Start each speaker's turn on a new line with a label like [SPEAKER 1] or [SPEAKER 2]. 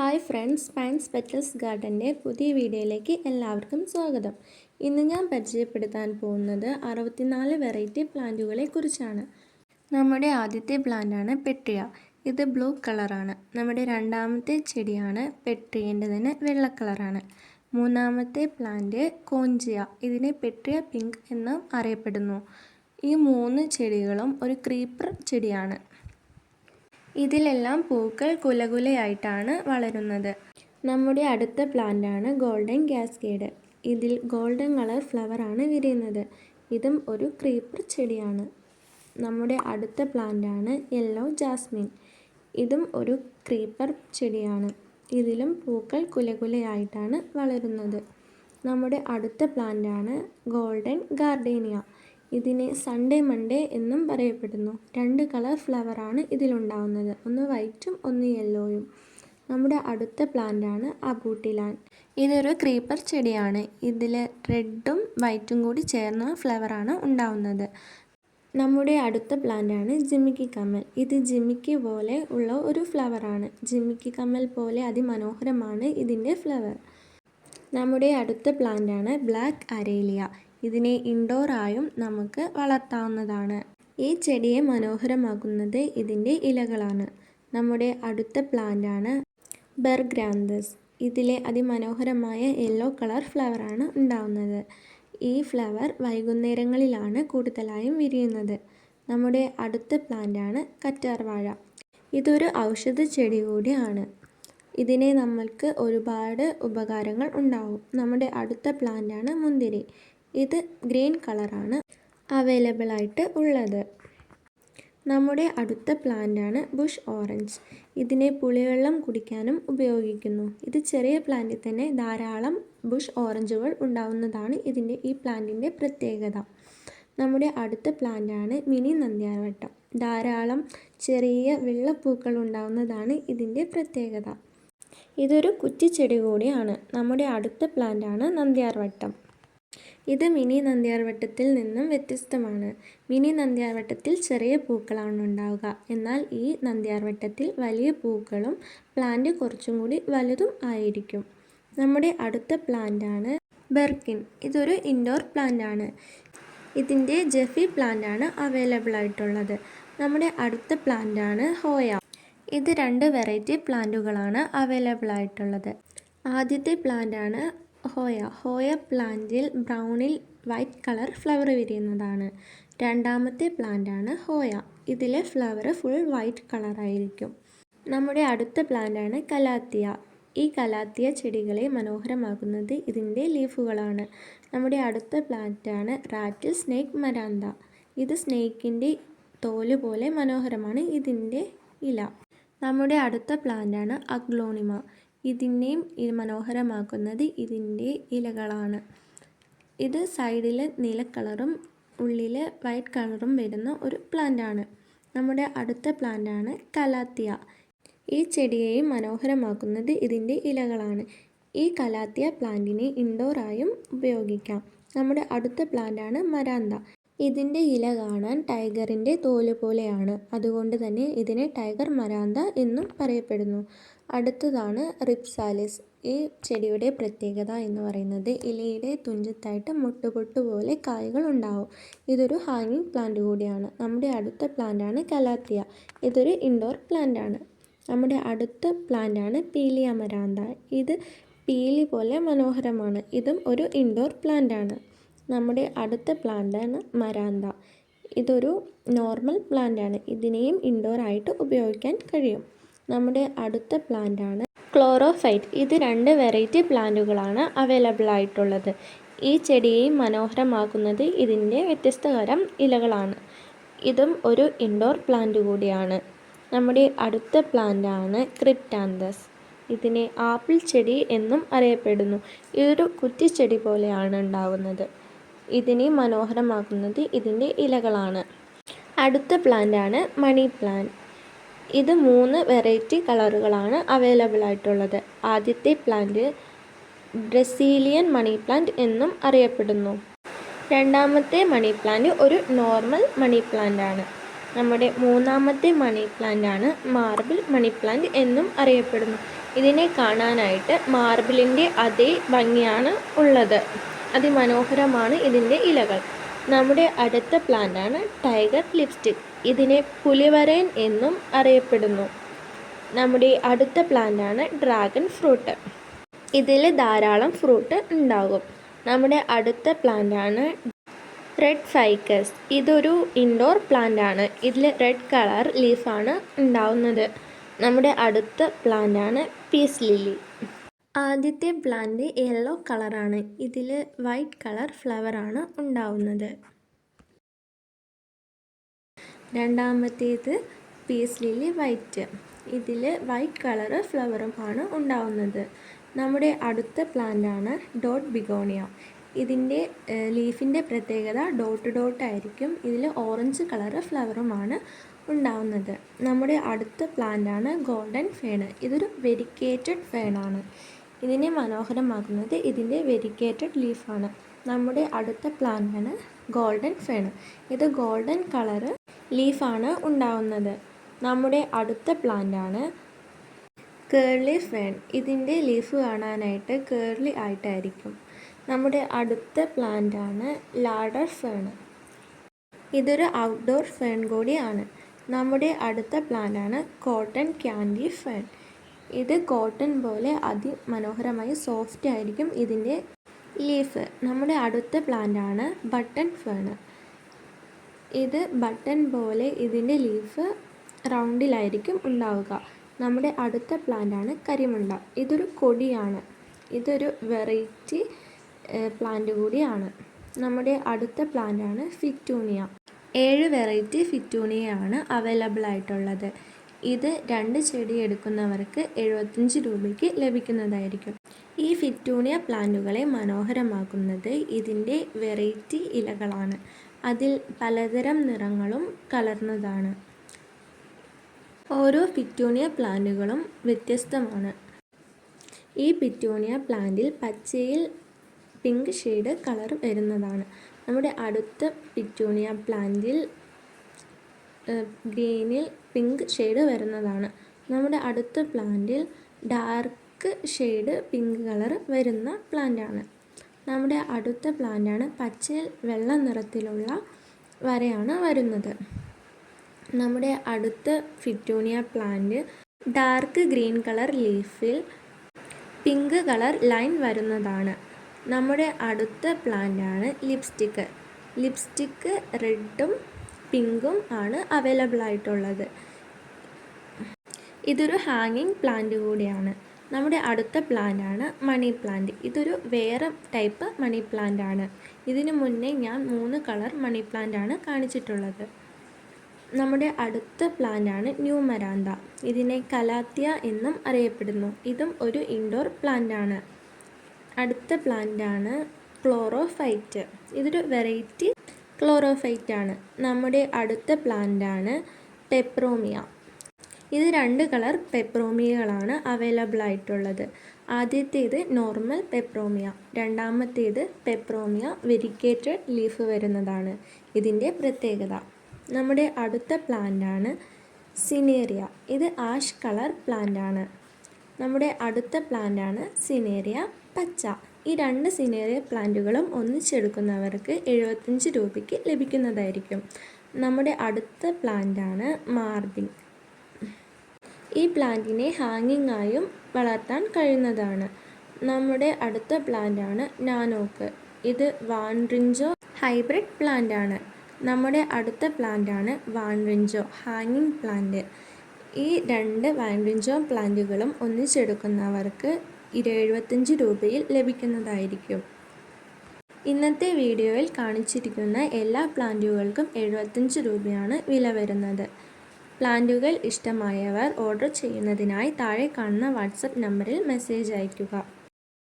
[SPEAKER 1] Hi friends Pines Petals ഗാർഡന്റെ പുതിയ വീഡിയോയിലേക്ക് എല്ലാവർക്കും സ്വാഗതം. ഇന്ന് ഞാൻ പരിചയപ്പെടുത്താൻ പോകുന്നത് അറുപത്തിനാല് വെറൈറ്റി പ്ലാന്റുകളെ കുറിച്ചാണ് നമ്മുടെ ആദ്യത്തെ പ്ലാന്റാണ് പെട്രിയ. ഇത് ബ്ലൂ കളറാണ്. നമ്മുടെ രണ്ടാമത്തെ ചെടിയാണ് പെട്രിയന്റെ തന്നെ വെള്ള കളറാണ്. മൂന്നാമത്തെ പ്ലാന്റ് കോഞ്ചിയ. ഇതിനെ പെട്രിയ പിങ്ക് എന്നും അറിയപ്പെടുന്നു. ഈ മൂന്ന് ചെടികളും ഒരു ക്രീപ്പർ ചെടിയാണ്. ഇതിലെല്ലാം പൂക്കൾ കുലകുലയായിട്ടാണ് വളരുന്നത്. നമ്മുടെ അടുത്ത പ്ലാന്റാണ് ഗോൾഡൻ ഗ്യാസ്കേഡ് ഇതിൽ ഗോൾഡൻ കളർ ഫ്ലവറാണ് വിരിയുന്നത്. ഇതും ഒരു ക്രീപ്പർ ചെടിയാണ്. നമ്മുടെ അടുത്ത പ്ലാന്റാണ് യെല്ലോ ജാസ്മിൻ. ഇതും ഒരു ക്രീപ്പർ ചെടിയാണ്. ഇതിലും പൂക്കൾ കുലകുലയായിട്ടാണ് വളരുന്നത്. നമ്മുടെ അടുത്ത പ്ലാന്റാണ് ഗോൾഡൻ ഗാർഡേനിയ. ഇതിനെ സൺഡേ മൺഡേ എന്നും പറയപ്പെടുന്നു. രണ്ട് കളർ ഫ്ലവറാണ് ഇതിലുണ്ടാവുന്നത്. ഒന്ന് വൈറ്റും ഒന്ന് യെല്ലോയും നമ്മുടെ അടുത്ത പ്ലാന്റാണ് അബൂട്ടിലാൻ ഇതൊരു ക്രീപ്പർ ചെടിയാണ്. ഇതിൽ റെഡും വൈറ്റും കൂടി ചേർന്ന ഫ്ലവറാണ് ഉണ്ടാവുന്നത്. നമ്മുടെ അടുത്ത പ്ലാന്റാണ് ജിമിക്കി കമ്മൽ ഇത് ജിമിക്കി പോലെ ഉള്ള ഒരു ഫ്ലവറാണ് ജിമിക്കി കമ്മൽ പോലെ അതിമനോഹരമാണ് ഇതിന്റെ ഫ്ലവർ നമ്മുടെ അടുത്ത പ്ലാന്റാണ് ബ്ലാക്ക് അരേലിയ ഇതിനെ ഇൻഡോറായും നമുക്ക് വളർത്താവുന്നതാണ്. ഈ ചെടിയെ മനോഹരമാക്കുന്നത് ഇതിന്റെ ഇലകളാണ്. നമ്മുടെ അടുത്ത പ്ലാന്റാണ് ബെർഗ്രാന്തസ് ഇതിലെ അതിമനോഹരമായ യെല്ലോ കളർ ഫ്ലവറാണ് ഉണ്ടാവുന്നത്. ഈ ഫ്ലവർ വൈകുന്നേരങ്ങളിലാണ് കൂടുതലായും വിരിയുന്നത്. നമ്മുടെ അടുത്ത പ്ലാന്റാണ് കറ്റാർവാഴ. ഇതൊരു ഔഷധ ചെടി കൂടിയാണ്. ഇതിനെ നമ്മൾക്ക് ഒരുപാട് ഉപകാരങ്ങൾ ഉണ്ടാവും. നമ്മുടെ അടുത്ത പ്ലാന്റാണ് മുന്തിരി. ഇത് ഗ്രീൻ കളറാണ് അവൈലബിൾ ആയിട്ട് ഉള്ളത്. നമ്മുടെ അടുത്ത പ്ലാന്റാണ് ബുഷ് ഓറഞ്ച്. ഇതിനെ പുളിവെള്ളം കുടിക്കാനും ഉപയോഗിക്കുന്നു. ഇത് ചെറിയ പ്ലാന്റിൽ തന്നെ ധാരാളം ബുഷ് ഓറഞ്ചുകൾ ഉണ്ടാവുന്നതാണ് ഇതിന്റെ ഈ പ്ലാന്റിന്റെ പ്രത്യേകത. നമ്മുടെ അടുത്ത പ്ലാന്റാണ് മിനി നന്ദ്യാർവട്ടം. ധാരാളം ചെറിയ വെള്ളപ്പൂക്കൾ ഉണ്ടാവുന്നതാണ് ഇതിന്റെ പ്രത്യേകത. ഇതൊരു കുറ്റിച്ചെടി കൂടിയാണ്. നമ്മുടെ അടുത്ത പ്ലാന്റാണ് നന്ദ്യാർവട്ടം. ഇത് മിനി നന്ദ്യാർവട്ടത്തിൽ നിന്നും വ്യത്യസ്തമാണ്. മിനി നന്ദ്യാർവട്ടത്തിൽ ചെറിയ പൂക്കളാണ് ഉണ്ടാവുക. എന്നാൽ ഈ നന്ദ്യാർവട്ടത്തിൽ വലിയ പൂക്കളും പ്ലാന്റ് കുറച്ചും കൂടി വലുതും ആയിരിക്കും. നമ്മുടെ അടുത്ത പ്ലാന്റാണ് ബെർക്കിൻ. ഇതൊരു ഇൻഡോർ പ്ലാന്റ് ആണ് ഇതിന്റെ ജെഫി പ്ലാന്റ് ആണ് അവൈലബിൾ ആയിട്ടുള്ളത് നമ്മുടെ അടുത്ത പ്ലാന്റാണ് ഹോയ. ഇത് രണ്ട് വെറൈറ്റി പ്ലാന്റുകളാണ് അവൈലബിൾ ആയിട്ടുള്ളത് ആദ്യത്തെ പ്ലാന്റാണ് ഹോയ ഹോയ പ്ലാന്റിൽ ബ്രൗണിൽ വൈറ്റ് കളർ ഫ്ലവർ വിരിയുന്നതാണ്. രണ്ടാമത്തെ പ്ലാന്റാണ് ഹോയ. ഇതിലെ ഫ്ലവർ ഫുൾ വൈറ്റ് കളറായിരിക്കും. നമ്മുടെ അടുത്ത പ്ലാന്റാണ് കലാത്തിയ. ഈ കലാത്തിയ ചെടികളെ മനോഹരമാക്കുന്നത് ഇതിന്റെ ലീഫുകളാണ്. നമ്മുടെ അടുത്ത പ്ലാന്റാണ് റാറ്റിൽ സ്നേക്ക് മരാന്ത. ഇത് സ്നേക്കിന്റെ തോൽ പോലെ മനോഹരമാണ് ഇതിന്റെ ഇല. നമ്മുടെ അടുത്ത പ്ലാന്റാണ് അഗ്ലോണിമ. ഇതിനെയും ഇത് മനോഹരമാക്കുന്നത് ഇതിന്റെ ഇലകളാണ്. ഇത് സൈഡിൽ നീല കളറും ഉള്ളിൽ വൈറ്റ് കളറും വരുന്ന ഒരു പ്ലാന്റാണ് നമ്മുടെ അടുത്ത പ്ലാന്റാണ് കലാത്തിയ. ഈ ചെടിയെയും മനോഹരമാക്കുന്നത് ഇതിന്റെ ഇലകളാണ്. ഈ കലാത്തിയ പ്ലാന്റിനെ ഇൻഡോറായും ഉപയോഗിക്കാം. നമ്മുടെ അടുത്ത പ്ലാന്റാണ് മരാന്ത. ഇതിന്റെ ഇല കാണാൻ ടൈഗറിന്റെ തോൽ പോലെയാണ്. അതുകൊണ്ട് തന്നെ ഇതിനെ ടൈഗർ മരാന്ത എന്നും പറയപ്പെടുന്നു. അടുത്തതാണ് റിപ്സാലിസ്. ഈ ചെടിയുടെ പ്രത്യേകത എന്ന് പറയുന്നത് ഇലയുടെ തുഞ്ചത്തായിട്ട് മുട്ടുപൊട്ട് പോലെ കായകൾ ഉണ്ടാവും. ഇതൊരു ഹാങ്ങിങ് പ്ലാന്റ് കൂടിയാണ്. നമ്മുടെ അടുത്ത പ്ലാന്റാണ് കലാത്തിയ. ഇതൊരു ഇൻഡോർ പ്ലാന്റാണ്. നമ്മുടെ അടുത്ത പ്ലാന്റാണ് പീലിയ മരാന്ത. ഇത് പീലി പോലെ മനോഹരമാണ്. ഇതും ഒരു ഇൻഡോർ പ്ലാന്റാണ്. നമ്മുടെ അടുത്ത പ്ലാന്റാണ് മരാന്ത. ഇതൊരു നോർമൽ പ്ലാന്റാണ് ഇതിനെയും ഇൻഡോർ ആയിട്ട് ഉപയോഗിക്കാൻ കഴിയും. നമ്മുടെ അടുത്ത പ്ലാന്റാണ് ക്ലോറോഫൈറ്റ് ഇത് രണ്ട് വെറൈറ്റി പ്ലാന്റുകളാണ് അവൈലബിൾ ആയിട്ടുള്ളത്. ഈ ചെടിയെ മനോഹരമാക്കുന്നത് ഇതിന്റെ വ്യത്യസ്ത തരം ഇലകളാണ്. ഇതും ഒരു ഇൻഡോർ പ്ലാന്റ് കൂടിയാണ്. നമ്മുടെ അടുത്ത പ്ലാന്റാണ് ക്രിപ്റ്റാന്തസ് ഇതിനെ ആപ്പിൾ ചെടി എന്നും അറിയപ്പെടുന്നു. ഇതൊരു കുറ്റിച്ചെടി പോലെയാണ് ഉണ്ടാവുന്നത്. ഇതിനെ മനോഹരമാക്കുന്നത് ഇതിന്റെ ഇലകളാണ്. അടുത്ത പ്ലാന്റാണ് മണി പ്ലാന്റ് ഇത് മൂന്ന് വെറൈറ്റി കളറുകളാണ് അവൈലബിൾ ആയിട്ടുള്ളത്. ആദ്യത്തെ പ്ലാന്റ് ബ്രസീലിയൻ മണി പ്ലാന്റ് എന്നും അറിയപ്പെടുന്നു. രണ്ടാമത്തെ മണി പ്ലാന്റ് ഒരു നോർമൽ മണി പ്ലാന്റ് ആണ്. നമ്മുടെ മൂന്നാമത്തെ മണി പ്ലാന്റ് ആണ് മാർബിൾ മണി പ്ലാന്റ് എന്നും അറിയപ്പെടുന്നു. ഇതിനെ കാണാനായിട്ട് മാർബിളിന്റെ അതേ ഭംഗിയാണ് ഉള്ളത്. അതിമനോഹരമാണ് ഇതിന്റെ ഇലകൾ. നമ്മുടെ അടുത്ത പ്ലാന്റാണ് ടൈഗർ ലിപ്സ്റ്റിക്. ഇതിനെ പുലിവരയൻ എന്നും അറിയപ്പെടുന്നു. നമ്മുടെ അടുത്ത പ്ലാന്റാണ് ഡ്രാഗൺ ഫ്രൂട്ട്. ഇതിൽ ധാരാളം ഫ്രൂട്ട് ഉണ്ടാകും. നമ്മുടെ അടുത്ത പ്ലാന്റാണ് റെഡ് ഫൈക്കസ് ഇതൊരു ഇൻഡോർ പ്ലാന്റാണ്. ഇതിൽ റെഡ് കളർ ലീഫാണ് ഉണ്ടാവുന്നത്. നമ്മുടെ അടുത്ത പ്ലാന്റാണ് പീസ് ലില്ലി. ആദ്യത്തെ പ്ലാന്റ് യെല്ലോ കളറാണ്. ഇതിൽ വൈറ്റ് കളർ ഫ്ലവറാണ് ഉണ്ടാവുന്നത്. രണ്ടാമത്തേത് പീസ് ലില്ലി വൈറ്റ്. ഇതിൽ വൈറ്റ് കളർ ഫ്ലവറും ആണ് ഉണ്ടാവുന്നത്. നമ്മുടെ അടുത്ത പ്ലാന്റ് ആണ് ഡോട്ട് ബിഗോണിയ. ഇതിന്റെ ലീഫിന്റെ പ്രത്യേകത ഡോട്ട് ഡോട്ട് ആയിരിക്കും. ഇതിൽ ഓറഞ്ച് കളർ ഫ്ലവറുമാണ് ഉണ്ടാവുന്നത്. നമ്മുടെ അടുത്ത പ്ലാന്റ് ആണ് ഗോൾഡൻ ഫേൺ ഇതൊരു വെരിക്കേറ്റഡ് ഫേണാണ് ഇതിനെ മനോഹരമാക്കുന്നത് ഇതിന്റെ വെരിക്കേറ്റഡ് ലീഫാണ്. നമ്മുടെ അടുത്ത പ്ലാന്റാണ് ഗോൾഡൻ ഫേൺ ഇത് ഗോൾഡൻ കളറ് ലീഫാണ് ഉണ്ടാവുന്നത്. നമ്മുടെ അടുത്ത പ്ലാന്റാണ് കേർലി ഫേൺ ഇതിന്റെ ലീഫ് കാണാനായിട്ട് കേർലി ആയിട്ടായിരിക്കും. നമ്മുടെ അടുത്ത പ്ലാന്റാണ് ലാഡർ ഫേൺ ഇതൊരു ഔട്ട്ഡോർ ഫേൺ കൂടിയാണ്. നമ്മുടെ അടുത്ത പ്ലാന്റാണ് കോട്ടൺ ക്യാൻഡി ഫേൺ ഇത് കോട്ടൺ പോലെ അതിമനോഹരമായി സോഫ്റ്റ് ആയിരിക്കും ഇതിന്റെ ലീഫ്. നമ്മുടെ അടുത്ത പ്ലാന്റ് ആണ് ബട്ടൺ ഫേൺ. ഇത് ബട്ടൺ പോലെ ഇതിന്റെ ലീഫ് റൗണ്ടിലായിരിക്കും ഉണ്ടാവുക. നമ്മുടെ അടുത്ത പ്ലാന്റ് ആണ് കരിമുണ്ട. ഇതൊരു കൊടിയാണ്. ഇതൊരു വെറൈറ്റി പ്ലാന്റ് കൂടിയാണ്. നമ്മുടെ അടുത്ത പ്ലാന്റ് ആണ് ഫിറ്റൂണിയ. ഏഴ് വെറൈറ്റി ഫിറ്റൂണിയയാണ് അവൈലബിൾ ആയിട്ടുള്ളത് ഇത് രണ്ട് ചെടി എടുക്കുന്നവർക്ക് എഴുപത്തഞ്ച് രൂപയ്ക്ക് ലഭിക്കുന്നതായിരിക്കും. ഈ ഫിറ്റൂണിയ പ്ലാന്റുകളെ മനോഹരമാക്കുന്നത് ഇതിന്റെ വെറൈറ്റി ഇലകളാണ്. അതിൽ പലതരം നിറങ്ങളും കലർന്നതാണ്. ഓരോ ഫിറ്റൂണിയ പ്ലാന്റുകളും വ്യത്യസ്തമാണ്. ഈ പിറ്റൂണിയ പ്ലാന്റിൽ പച്ചയിൽ പിങ്ക് ഷെയ്ഡ് കളർ വരുന്നതാണ്. നമ്മുടെ അടുത്ത പിറ്റൂണിയ പ്ലാന്റിൽ ഗ്രീനിൽ പിങ്ക് ഷെയ്ഡ് വരുന്നതാണ്. നമ്മുടെ അടുത്ത പ്ലാന്റിൽ ഡാർക്ക് ഷെയ്ഡ് പിങ്ക് കളർ വരുന്ന പ്ലാന്റാണ്. നമ്മുടെ അടുത്ത പ്ലാന്റാണ് പച്ചയിൽ വെള്ള നിറത്തിലുള്ള വരയാണ് വരുന്നത്. നമ്മുടെ അടുത്ത fittonia plant dark green colour ലീഫിൽ pink colour line വരുന്നതാണ്. നമ്മുടെ അടുത്ത പ്ലാന്റ് ആണ് ലിപ്സ്റ്റിക്ക് ലിപ്സ്റ്റിക്ക് റെഡും പിങ്കും ആണ് അവൈലബിൾ ആയിട്ടുള്ളത്. ഇതൊരു ഹാങ്ങിങ് പ്ലാന്റ് കൂടിയാണ്. നമ്മുടെ അടുത്ത പ്ലാന്റ് ആണ് മണി പ്ലാന്റ് ഇതൊരു വേറെ ടൈപ്പ് മണി പ്ലാന്റ് ആണ്. ഇതിനു മുന്നേ ഞാൻ മൂന്ന് കളർ മണി പ്ലാന്റ് ആണ് കാണിച്ചിട്ടുള്ളത്. നമ്മുടെ അടുത്ത പ്ലാന്റ് ആണ് ന്യൂ മരാന്ത ഇതിനെ കലാത്തിയ എന്നും അറിയപ്പെടുന്നു. ഇതും ഒരു ഇൻഡോർ പ്ലാന്റ് ആണ്. അടുത്ത പ്ലാന്റ് ആണ് ക്ലോറോഫൈറ്റ് ഇതൊരു വെറൈറ്റി ക്ലോറോഫൈറ്റ് ആണ് നമ്മുടെ അടുത്ത പ്ലാന്റ് ആണ് പെപ്രോമിയ. ഇത് രണ്ട് കളർ പെപ്രോമിയകളാണ് അവൈലബിൾ ആയിട്ടുള്ളത് ആദ്യത്തേത് നോർമൽ പെപ്രോമിയ രണ്ടാമത്തേത് പെപ്രോമിയ വെരിക്കേറ്റഡ് ലീഫ് വരുന്നതാണ് ഇതിന്റെ പ്രത്യേകത. നമ്മുടെ അടുത്ത പ്ലാന്റ് ആണ് സിനേറിയ. ഇത് ആഷ് കളർ പ്ലാന്റ് ആണ് നമ്മുടെ അടുത്ത പ്ലാന്റ് ആണ് സിനേറിയ പച്ച. ഈ രണ്ട് സിനേറിയ പ്ലാന്റുകളും ഒന്നിച്ചെടുക്കുന്നവർക്ക് എഴുപത്തഞ്ച് രൂപയ്ക്ക് ലഭിക്കുന്നതായിരിക്കും. നമ്മുടെ അടുത്ത പ്ലാന്റാണ് മാർബിൻ. ഈ പ്ലാന്റിനെ ഹാങ്ങിങ് ആയും വളർത്താൻ കഴിയുന്നതാണ്. നമ്മുടെ അടുത്ത പ്ലാന്റാണ് നാനോക്ക്. ഇത് വാൻറിഞ്ചോ ഹൈബ്രിഡ് പ്ലാന്റാണ് നമ്മുടെ അടുത്ത പ്ലാന്റാണ് വാൻറിഞ്ചോ ഹാങ്ങിങ് പ്ലാന്റ് ഈ രണ്ട് വാൻറിഞ്ചോ പ്ലാന്റുകളും ഒന്നിച്ചെടുക്കുന്നവർക്ക് എഴുപത്തഞ്ച് രൂപയിൽ ലഭിക്കുന്നതായിരിക്കും. ഇന്നത്തെ വീഡിയോയിൽ കാണിച്ചിരിക്കുന്ന എല്ലാ പ്ലാന്റുകൾക്കും എഴുപത്തഞ്ച് രൂപയാണ് വില വരുന്നത്. പ്ലാന്റുകൾ ഇഷ്ടമായവർ ഓർഡർ ചെയ്യുന്നതിനായി താഴെ കാണുന്ന വാട്സപ്പ് നമ്പറിൽ മെസ്സേജ് അയയ്ക്കുക.